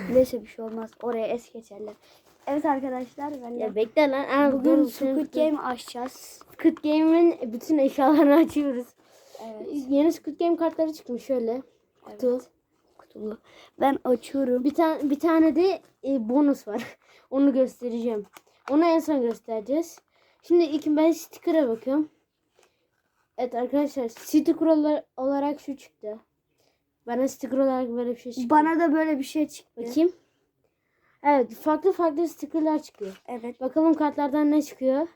Neyse bir şey olmaz. Oraya es geçerler. Evet arkadaşlar ben Ya bekle lan. Aa, bugün Squid Game açacağız. Squid Game'in bütün eşyalarını açıyoruz. Evet. Yeni Squid Game kartları çıkmış şöyle. Kutu. Evet. Kutulu. Ben açıyorum. Bir tane bir tane de e, bonus var. Onu göstereceğim. Onu en son göstereceğiz. Şimdi ilk ben sticker'a bakıyorum. Evet arkadaşlar sticker ola- olarak şu çıktı. Bana sticker olarak böyle bir şey çıktı. Bana da böyle bir şey çıktı. Bakayım. Evet farklı farklı stickerlar çıkıyor. Evet. Bakalım kartlardan ne çıkıyor.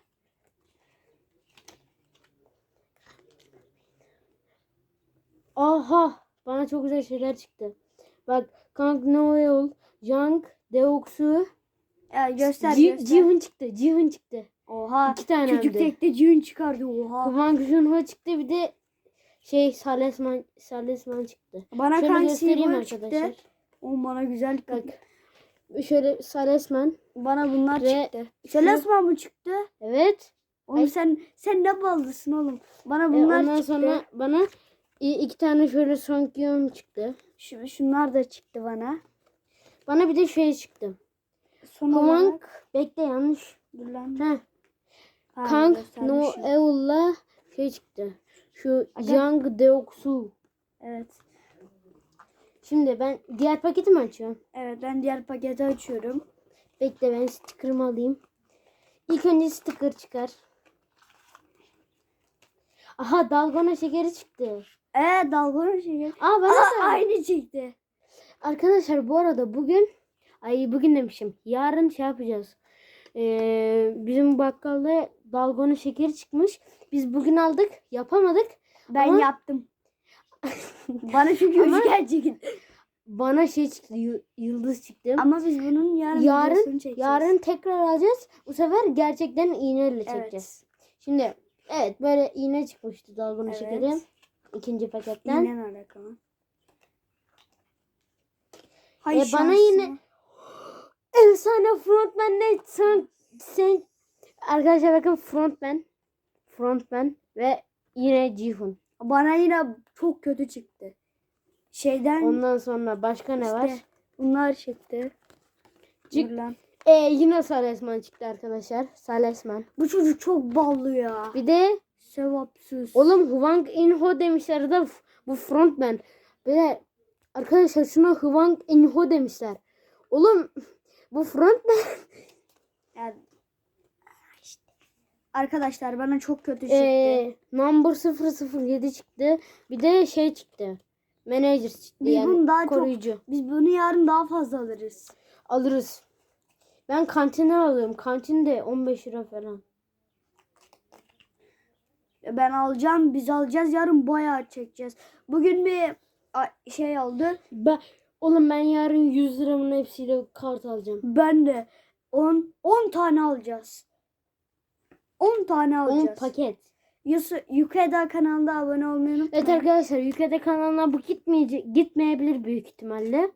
Aha bana çok güzel şeyler çıktı. Bak Kang Noel, Jang, Deoksu, Ya göster Ji- göster. Jihun çıktı. Jihun çıktı. Oha. İki tane Çocuk tekte cüğün çıkardı. Oha. Kwang Junho çıktı bir de şey Salesman Salesman çıktı. Bana Şöyle göstereyim arkadaşlar. çıktı. O bana güzel Bak şöyle Salesman. Bana bunlar Ve çıktı. Şelasman mı çıktı? Evet. Oğlum Ay. sen sen ne ballısın oğlum? Bana E, bunlar ondan çıktı. sonra bana iki tane şöyle Songyeon çıktı. Şu, şunlar da çıktı bana. Bana bir de şey çıktı. Son Kwang olarak bekle yanlış. dur lan. Heh. Kang göstermişim. Noel'la şey çıktı. Şu Aga. Jang Deoksu. Evet. Şimdi ben diğer paketi mi açıyorum? Evet ben diğer paketi açıyorum. Bekle ben sticker'ımı alayım. İlk önce sticker çıkar. Aha dalgona şekeri çıktı. Ee dalgona şey. Aa bana Aa, aynı çıktı. Arkadaşlar bu arada bugün ay bugün demişim. Yarın şey yapacağız. Ee, bizim bakkalda dalgona şekeri çıkmış. Biz bugün aldık. Yapamadık. Ben Ama- yaptım. Bana çünkü Ama- üçgen. Bana şey çıktı. Yıldız çıktı. Ama biz bunun yarın yarın yarın tekrar alacağız. Bu sefer gerçekten iğneyle çekeceğiz. Şimdi evet böyle iğne çıkmıştı dalgona Evet. şekeri. İkinci paketten. Yine alakalı. E, bana şansıma. yine- Efsane frontman ne sen, sen arkadaşlar bakın frontman frontman ve yine Jihun. Bana yine çok kötü çıktı. Şeyden Ondan sonra başka ne var? işte bunlar çıktı. Cık. Dur lan. E, yine Salesman çıktı arkadaşlar. Salesman. Bu çocuk çok ballı ya. Bir de Sevapsız. oğlum Hwang Inho demişler f- bu frontman. Bir de arkadaşlar şuna Hwang Inho demişler. Oğlum bu frontman. Yani-. Arkadaşlar bana çok kötü çıktı. E, number 007 çıktı. Bir de şey çıktı. Manager çıktı. Biz yani bunu daha çok- koruyucu. Biz bunu yarın daha fazla alırız. Alırız. Ben kantine alıyorum. Kantinde 15 lira falan. Ben alacağım, biz alacağız. Yarın bayağı çekeceğiz. Bugün bir şey oldu. Ben, oğlum ben yarın 100 liramın hepsiyle kart alacağım. Ben de 10 10 tane alacağız. 10 tane 10 alacağız. paket. Yusuf Yukeda kanalına abone olmayı unutmayın. Evet arkadaşlar Yüklede kanalına bu gitmeyecek, gitmeyebilir büyük ihtimalle.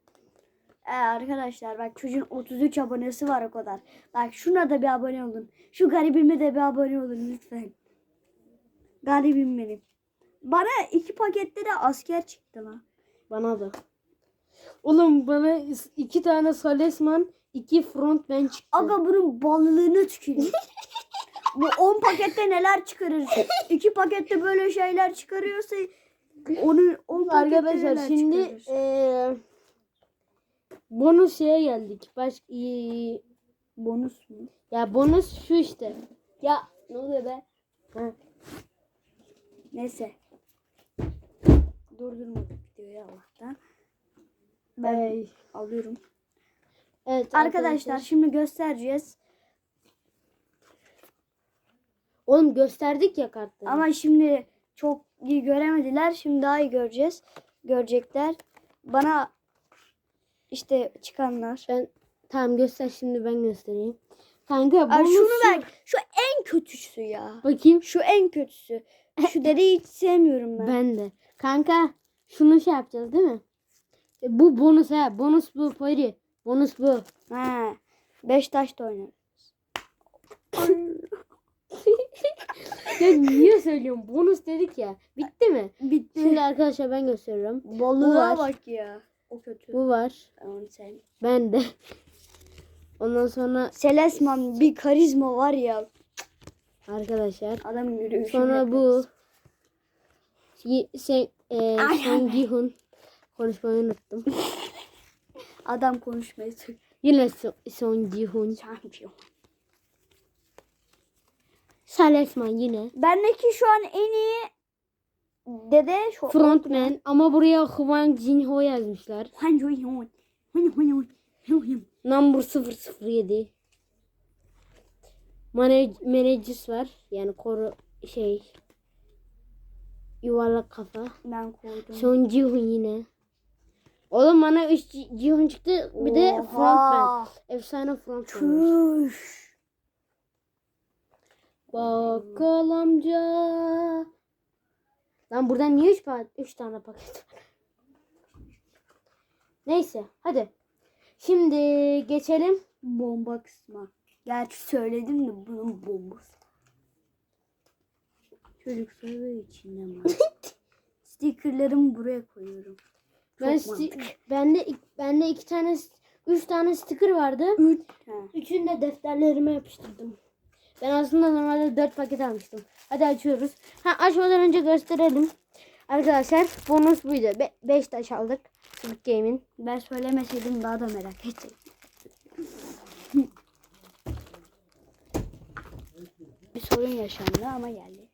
Ee, arkadaşlar bak çocuğun 33 abonesi var o kadar. Bak şuna da bir abone olun. Şu garibime de bir abone olun lütfen. Garibim benim. Bana iki pakette de asker çıktı lan. Bana da. Oğlum bana iki tane Salesman, iki frontman çıktı. Aga bunun balılığını tüküreyim. Bu 10 pakette neler çıkarır? 2 pakette böyle şeyler çıkarıyorsa onun 10 pakette Arkadaşlar neler şimdi çıkarır? eee bonus şeye geldik. Baş eee, bonus mu? ya bonus şu işte. Ya ne oluyor be? Ha. Neyse. Durdurmadık videoyu Allah'tan. Ben Ey. alıyorum. Evet Arkadaşlar şimdi göstereceğiz. Oğlum gösterdik ya kartları. Ama şimdi çok iyi göremediler. Şimdi daha iyi göreceğiz. Görecekler. Bana işte çıkanlar. ben tamam göster şimdi ben göstereyim. Kanka bonus şunu şu- ver. Şu en kötüsü ya. Bakayım. Şu en kötüsü. Şu dedeyi hiç sevmiyorum ben. Ben de. Kanka şunu şey yapacağız değil mi? E, bu bonus ha. Bonus bu Fari. Bonus bu. Ha. Beş taş da oynarım. Ya niye söylüyorum? Bonus dedik ya. Bitti mi? Bitti. Şimdi arkadaşlar ben gösteriyorum. Var. bak ya. O kötü. Bu var. Onu sen. Ben de. Ondan sonra Selesman bir karizma var ya. arkadaşlar. Adamın yürüyüşü. Sonra bu sen e, Son Ji-hoon konuşmayı unuttum. Adam konuşmayı. Yine So- Son Ji-hoon. Şampiyon. Salesman yine. Bendeki şu an en iyi dede şu. Frontman ama buraya Hwang Jin-ho yazmışlar. Hun hun. Number 007. Manage, managers var. Yani koru şey yuvarlak kafa. Ben koydum. Son Ji-hoon yine. Oğlum bana 3 Ji-hoon çıktı. Bir de Oha. frontman. Efsane frontman. Çüş. Bakkal amca. Lan buradan niye 3 üç tane paket var? Neyse hadi. Şimdi geçelim. Bomba kısmı. Gerçi söyledim de bunun bombası. Çocuk soruyor içinde var. Stickerlarımı buraya koyuyorum. Çok Ben bende bende iki tane üç tane sticker vardı. Üç. Ha. Üçünü de defterlerime yapıştırdım. Ben aslında normalde dört paket almıştım. Hadi açıyoruz. Ha açmadan önce gösterelim. Arkadaşlar bonus buydu. 5 taş aldık. Squid Game'in. Ben söylemeseydim daha da merak ettim. Bir sorun yaşandı ama geldi.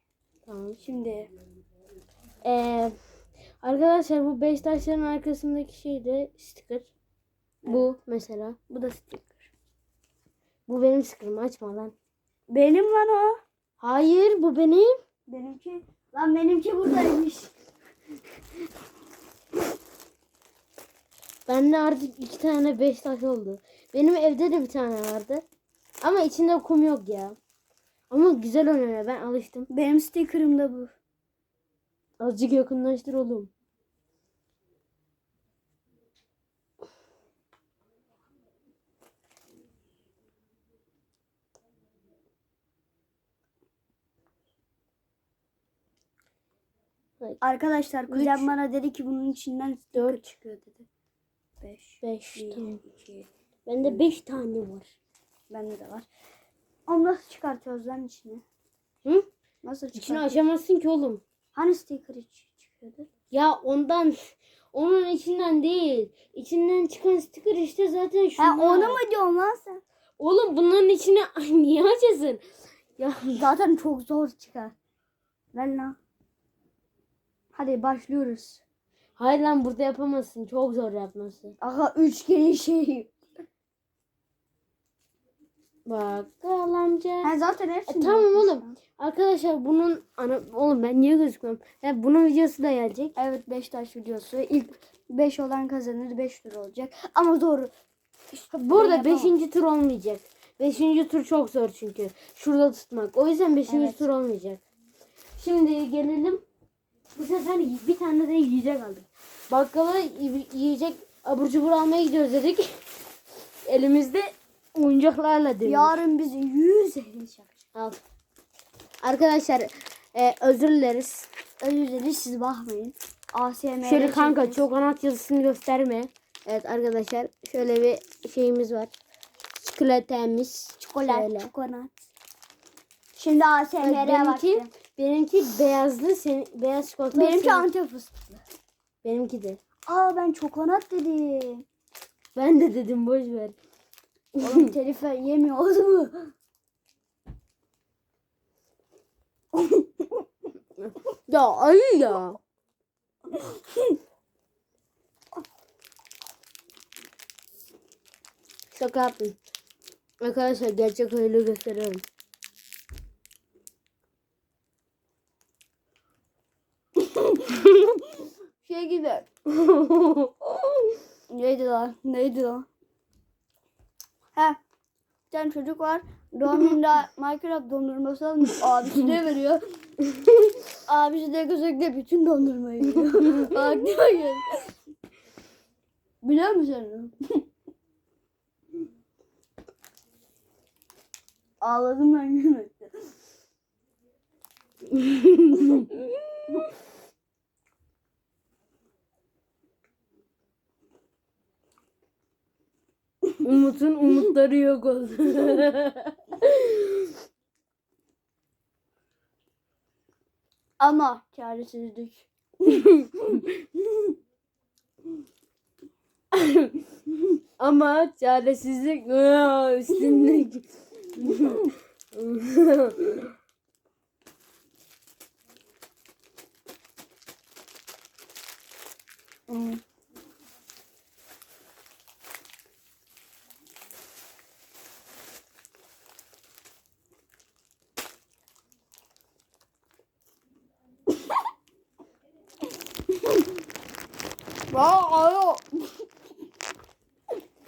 Tamam. Şimdi Ee, arkadaşlar bu beş taşların arkasındaki şey de sticker. Bu mesela. bu da sticker. Bu benim sticker'ım açma lan. Benim lan o. Hayır bu benim. Benimki. Lan benimki buradaymış. Bende artık iki tane beş taş oldu. Benim evde de bir tane vardı. Ama içinde kum yok ya. Ama güzel oynuyor ben alıştım. Benim stickerım da bu. Azıcık yakınlaştır oğlum. Arkadaşlar kuzen Üç. bana dedi ki bunun içinden Dört. çıkıyor dedi. 5. Beş tamam. 2. Bende beş tane var. Bende de var. Onu nasıl çıkartıyoruz lan içine? Hı? Nasıl İçini çıkartıyoruz? açamazsın ki oğlum. Hani sticker iç çıkıyordu? Ya ondan onun içinden değil. İçinden çıkan sticker işte zaten şunlar. Ha onu mu diyorsun lan sen? Oğlum bunların içine niye açasın? Ya Zaten çok zor çıkar. Ver lan. Hadi başlıyoruz. hayır lan burada yapamazsın. Çok zor yapması. Aha üçgenin şeyi. Bakkal amca. Ha zaten hepsini. E, tamam yapmışsın. oğlum. Arkadaşlar bunun ana oğlum ben niye gözükmüyorum? Ya bunun videosu da gelecek. Evet Beşiktaş videosu. İlk 5 olan kazanır 5 tur olacak. Ama doğru. Burada yapamam. 5. tur olmayacak. 5. tur çok zor çünkü. Şurada tutmak. O yüzden 5. Evet. tur olmayacak. Şimdi gelelim. Bu sefer bir tane de yiyecek aldık. Bakkala yiyecek abur cubur almaya gidiyoruz dedik. Elimizde oyuncaklarla dedik. Yarın bizi 100 elin yapacak. Al. Arkadaşlar e, özür dileriz. Özür dileriz siz bakmayın. ASMR. Şöyle kanka çok anat yazısını gösterme. Evet arkadaşlar şöyle bir şeyimiz var. Çikolatemiz. Çikolat, Şöyle. çikolat. Şimdi ASMR'e benimki, baktım. Benimki beyazlı, senin beyaz çikolata. Benimki senin- antep fıstıklı. benimki de. Aa ben çokonat dedim. Ben de dedim boş ver. Oğlum telif yemiyoruz mu? Ya ayı ya. Şaka yaptım. Arkadaşlar gerçek öyle gösteriyorum. Şey gibi. Neydi lan? Neydi lan? Ha. Bir tane çocuk var. Doğum gününde Minecraft dondurması almış. Abisi de veriyor. Abisi de gözükle bütün dondurmayı yiyor. Aklıma geldi. Biliyor musun? Ağladım ben gülmekten. Umut'un umutları yok oldu. Ama çaresizlik. Ama çaresizlik Aa, üstündeki.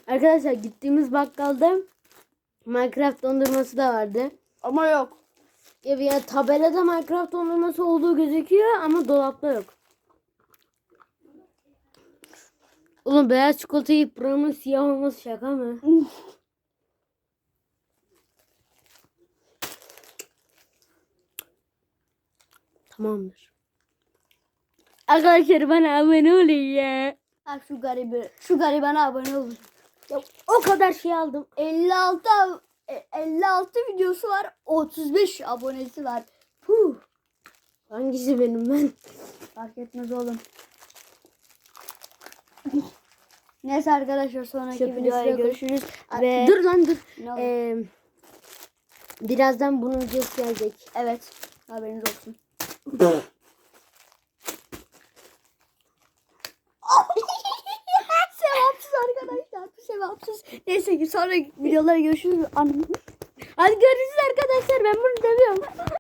Arkadaşlar gittiğimiz bakkalda Minecraft dondurması da vardı. Ama yok. Ya bir tabelada Minecraft dondurması olduğu gözüküyor ama dolapta yok. Oğlum beyaz çikolata yiyip buramın siyah olması şaka mı? Tamamdır. Arkadaşlar bana abone olun ya. Ha, şu garibi, şu garibana abone olun. ya. O kadar şey aldım. 56 ab- e, 56 videosu var. 35 abonesi var. Puh. Hangisi benim ben? Fark etmez oğlum. Neyse arkadaşlar sonraki Çöpünü videoya görüşürüz. Ve Dur lan dur. Ee, birazdan bunun videosu gelecek. evet haberiniz olsun. sevapsız arkadaşlar. Sevapsız. Neyse ki sonra videolara görüşürüz. Hadi görüşürüz arkadaşlar. Ben bunu seviyorum.